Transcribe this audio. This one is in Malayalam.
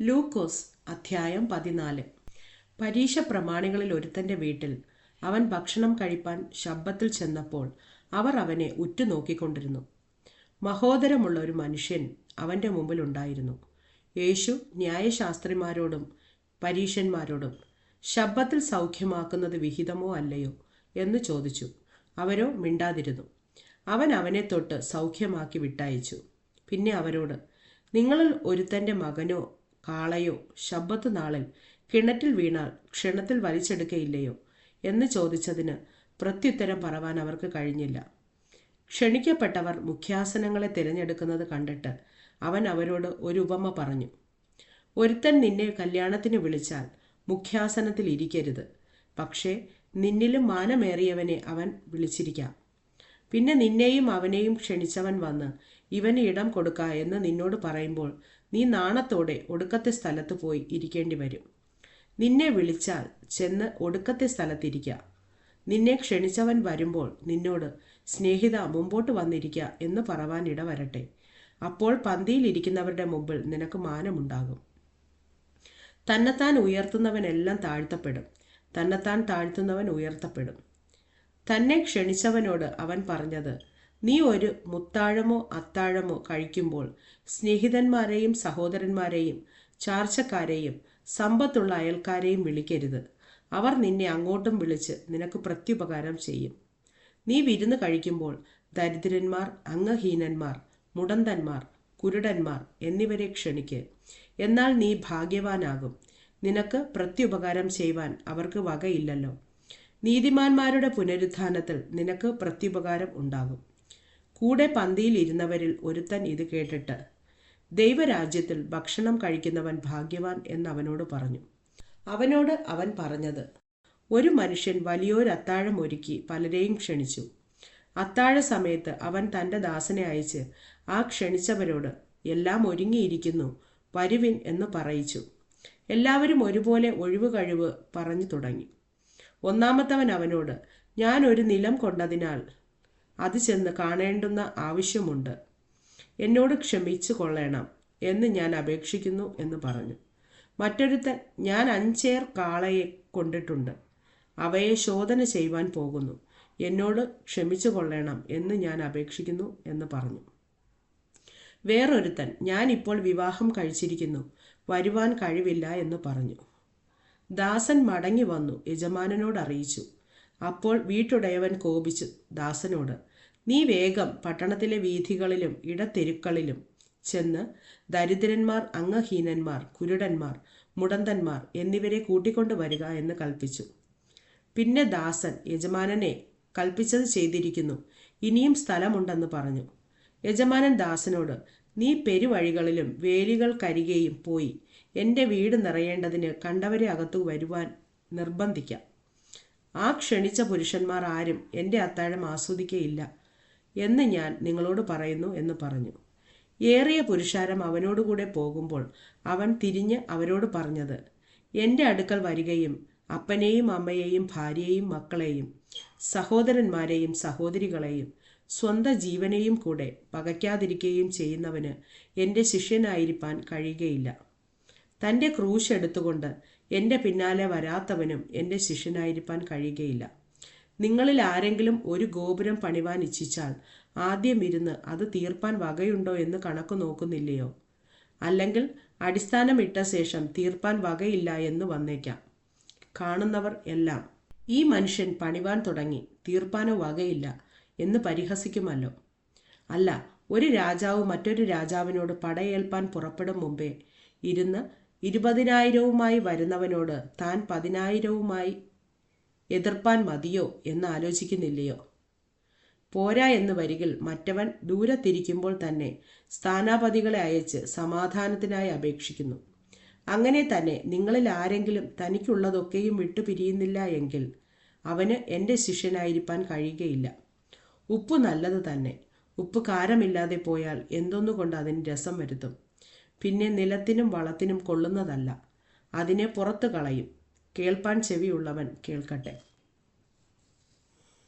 ലൂക്കോസ് അധ്യായം പതിനാല്. പരീക്ഷ പ്രമാണികളിൽ ഒരുത്തന്റെ വീട്ടിൽ അവൻ ഭക്ഷണം കഴിപ്പാൻ ശബ്ദത്തിൽ ചെന്നപ്പോൾ അവർ അവനെ ഉറ്റുനോക്കിക്കൊണ്ടിരുന്നു. മഹോദരമുള്ള ഒരു മനുഷ്യൻ അവന്റെ മുമ്പിൽ ഉണ്ടായിരുന്നു. യേശു ന്യായശാസ്ത്രിമാരോടും പരീശന്മാരോടും ശബ്ദത്തിൽ സൗഖ്യമാക്കുന്നത് വിഹിതമോ അല്ലയോ എന്ന് ചോദിച്ചു. അവരോ മിണ്ടാതിരുന്നു. അവൻ അവനെ തൊട്ട് സൗഖ്യമാക്കി വിട്ടയച്ചു. പിന്നെ അവരോട് നിങ്ങളിൽ ഒരുത്തന്റെ മകനോ കാളയോ ശബ്ബത്ത് നാളിൽ കിണറ്റിൽ വീണാൽ ക്ഷണത്തിൽ വലിച്ചെടുക്കയില്ലയോ എന്ന് ചോദിച്ചതിന് പ്രത്യുത്തരം പറവാൻ അവർക്ക് കഴിഞ്ഞില്ല. ക്ഷണിക്കപ്പെട്ടവർ മുഖ്യാസനങ്ങളെ തിരഞ്ഞെടുക്കുന്നത് കണ്ടിട്ട് അവൻ അവരോട് ഒരു ഉപമ പറഞ്ഞു. ഒരുത്തൻ നിന്നെ കല്യാണത്തിന് വിളിച്ചാൽ മുഖ്യാസനത്തിൽ ഇരിക്കരുത്. പക്ഷേ നിന്നിലും മാനമേറിയവനെ അവൻ വിളിച്ചിരിക്കാം. പിന്നെ നിന്നെയും അവനെയും ക്ഷണിച്ചവൻ വന്ന് ഇവന് ഇടം കൊടുക്ക എന്ന് നിന്നോട് പറയുമ്പോൾ നീ നാണത്തോടെ ഒടുക്കത്തെ സ്ഥലത്ത് പോയി ഇരിക്കേണ്ടി വരും. നിന്നെ വിളിച്ചാൽ ചെന്ന് ഒടുക്കത്തെ സ്ഥലത്തിരിക്ക. നിന്നെ ക്ഷണിച്ചവൻ വരുമ്പോൾ നിന്നോട് സ്നേഹിത മുമ്പോട്ട് വന്നിരിക്കുക എന്ന് പറവാൻ ഇടവരട്ടെ. അപ്പോൾ പന്തിയിലിരിക്കുന്നവരുടെ മുമ്പിൽ നിനക്ക് മാനമുണ്ടാകും. തന്നെത്താൻ ഉയർത്തുന്നവനെല്ലാം താഴ്ത്തപ്പെടും. തന്നെത്താൻ താഴ്ത്തുന്നവൻ ഉയർത്തപ്പെടും. തന്നെ ക്ഷണിച്ചവനോട് അവൻ പറഞ്ഞത് നീ ഒരു മുത്താഴമോ അത്താഴമോ കഴിക്കുമ്പോൾ സ്നേഹിതന്മാരെയും സഹോദരന്മാരെയും ചാർച്ചക്കാരെയും സമ്പത്തുള്ള അയൽക്കാരെയും വിളിക്കരുത്. അവർ നിന്നെ അങ്ങോട്ടും വിളിച്ച് നിനക്ക് പ്രത്യുപകാരം ചെയ്യും. നീ വിരുന്ന് കഴിക്കുമ്പോൾ ദരിദ്രന്മാർ അംഗഹീനന്മാർ മുടന്തന്മാർ കുരുടന്മാർ എന്നിവരെ ക്ഷണിക്ക്. എന്നാൽ നീ ഭാഗ്യവാനാകും. നിനക്ക് പ്രത്യുപകാരം ചെയ്യുവാൻ അവർക്ക് വകയില്ലല്ലോ. നീതിമാന്മാരുടെ പുനരുദ്ധാനത്തിൽ നിനക്ക് പ്രത്യുപകാരം ഉണ്ടാകും. കൂടെ പന്തിയിൽ ഇരുന്നവരിൽ ഒരുത്തൻ ഇത് കേട്ടിട്ട് ദൈവരാജ്യത്തിൽ ഭക്ഷണം കഴിക്കുന്നവൻ ഭാഗ്യവാൻ എന്ന് അവനോട് പറഞ്ഞു. അവനോട് അവൻ പറഞ്ഞത് ഒരു മനുഷ്യൻ വലിയൊരു അത്താഴം ഒരുക്കി പലരെയും ക്ഷണിച്ചു. അത്താഴ സമയത്ത് അവൻ തന്റെ ദാസനെ അയച്ച് ആ ക്ഷണിച്ചവരോട് എല്ലാം ഒരുങ്ങിയിരിക്കുന്നു വരുവിൻ എന്ന് പറയിച്ചു. എല്ലാവരും ഒരുപോലെ ഒഴിവ് കഴിവ് പറഞ്ഞു തുടങ്ങി. ഒന്നാമത്തവൻ അവനോട് ഞാൻ ഒരു നിലം കൊണ്ടതിനാൽ അത് ചെന്ന് കാണേണ്ടുന്ന ആവശ്യമുണ്ട്. എന്നോട് ക്ഷമിച്ചു കൊള്ളണം എന്ന് ഞാൻ അപേക്ഷിക്കുന്നു എന്ന് പറഞ്ഞു. മറ്റൊരുത്തൻ ഞാൻ അഞ്ചേർ കാളയെ കൊണ്ടിട്ടുണ്ട്. അവയെ ശോധന ചെയ്യുവാൻ പോകുന്നു. എന്നോട് ക്ഷമിച്ചു കൊള്ളണം എന്ന് ഞാൻ അപേക്ഷിക്കുന്നു എന്ന് പറഞ്ഞു. വേറൊരുത്തൻ ഞാൻ ഇപ്പോൾ വിവാഹം കഴിച്ചിരിക്കുന്നു. വരുവാൻ കഴിവില്ല എന്ന് പറഞ്ഞു. ദാസൻ മടങ്ങി വന്നു. യജമാനനോട് അറിയിച്ചു. അപ്പോൾ വീട്ടുടയവൻ കോപിച്ച് ദാസനോട് നീ വേഗം പട്ടണത്തിലെ വീഥികളിലും ഇടത്തെരുക്കളിലും ചെന്ന് ദരിദ്രന്മാർ അംഗഹീനന്മാർ കുരുടന്മാർ മുടന്തന്മാർ എന്നിവരെ കൂട്ടിക്കൊണ്ടു വരിക എന്ന് കൽപ്പിച്ചു. പിന്നെ ദാസൻ യജമാനനെ കൽപ്പിച്ചത് ചെയ്തിരിക്കുന്നു. ഇനിയും സ്ഥലമുണ്ടെന്ന് പറഞ്ഞു. യജമാനൻ ദാസനോട് നീ പെരുവഴികളിലും വേലികൾക്കരികെയും പോയി. എന്റെ വീട് നിറയേണ്ടതിന് കണ്ടവരെ അകത്തു വരുവാൻ നിർബന്ധിക്കാം. ആ ക്ഷണിച്ച പുരുഷന്മാർ ആരും എന്റെ അത്താഴം ആസ്വദിക്കയില്ല എന്ന് ഞാൻ നിങ്ങളോട് പറയുന്നു എന്ന് പറഞ്ഞു. ഏറിയ പുരുഷാരം അവനോടുകൂടെ പോകുമ്പോൾ അവൻ തിരിഞ്ഞ് അവരോട് പറഞ്ഞത് എന്റെ അടുക്കൽ വരികയും അപ്പനെയും അമ്മയെയും ഭാര്യയെയും മക്കളെയും സഹോദരന്മാരെയും സഹോദരികളെയും സ്വന്തം ജീവനെയും കൂടെ പകയ്ക്കാതിരിക്കുകയും ചെയ്യുന്നവന് എന്റെ ശിഷ്യനായിരിക്കാൻ കഴിയുകയില്ല. തന്റെ ക്രൂശ് എടുത്തുകൊണ്ട് എന്റെ പിന്നാലെ വരാത്തവനും എന്റെ ശിഷ്യനായിരിക്കാൻ കഴിയുകയില്ല. നിങ്ങളിൽ ആരെങ്കിലും ഒരു ഗോപുരം പണിവാൻ ഇച്ഛിച്ചാൽ ആദ്യം ഇരുന്ന് അത് തീർപ്പാൻ വകയുണ്ടോ എന്ന് കണക്ക് നോക്കുന്നില്ലയോ? അല്ലെങ്കിൽ അടിസ്ഥാനമിട്ട ശേഷം തീർപ്പാൻ വകയില്ല എന്ന് വന്നേക്കാം. കാണുന്നവർ എല്ലാം ഈ മനുഷ്യൻ പണിവാൻ തുടങ്ങി തീർപ്പാനോ വകയില്ല എന്ന് പരിഹസിക്കുമല്ലോ. അല്ല ഒരു രാജാവ് മറ്റൊരു രാജാവിനോട് പടയേൽപ്പാൻ പുറപ്പെടും മുമ്പേ ഇരുന്ന് ഇരുപതിനായിരവുമായി വരുന്നവനോട് താൻ പതിനായിരവുമായി എതിർപ്പാൻ മതിയോ എന്ന് ആലോചിക്കുന്നില്ലയോ? പോരാ എന്ന് വരികിൽ മറ്റവൻ ദൂരത്തിരിക്കുമ്പോൾ തന്നെ സ്ഥാനാപതികളെ അയച്ച് സമാധാനത്തിനായി അപേക്ഷിക്കുന്നു. അങ്ങനെ തന്നെ നിങ്ങളിൽ ആരെങ്കിലും തനിക്കുള്ളതൊക്കെയും വിട്ടുപിരിയുന്നില്ല എങ്കിൽ അവന് എന്റെ ശിഷ്യനായിരിക്കാൻ കഴിയുകയില്ല. ഉപ്പ് നല്ലത് തന്നെ. ഉപ്പ് കാരമില്ലാതെ പോയാൽ എന്തൊന്നുകൊണ്ട് അതിന് രസം വരുത്തും? പിന്നെ നിലത്തിനും വളത്തിനും കൊള്ളുന്നതല്ല. അതിനെ പുറത്തു കളയും. കേൾപ്പാൻ ചെവിയുള്ളവൻ കേൾക്കട്ടെ.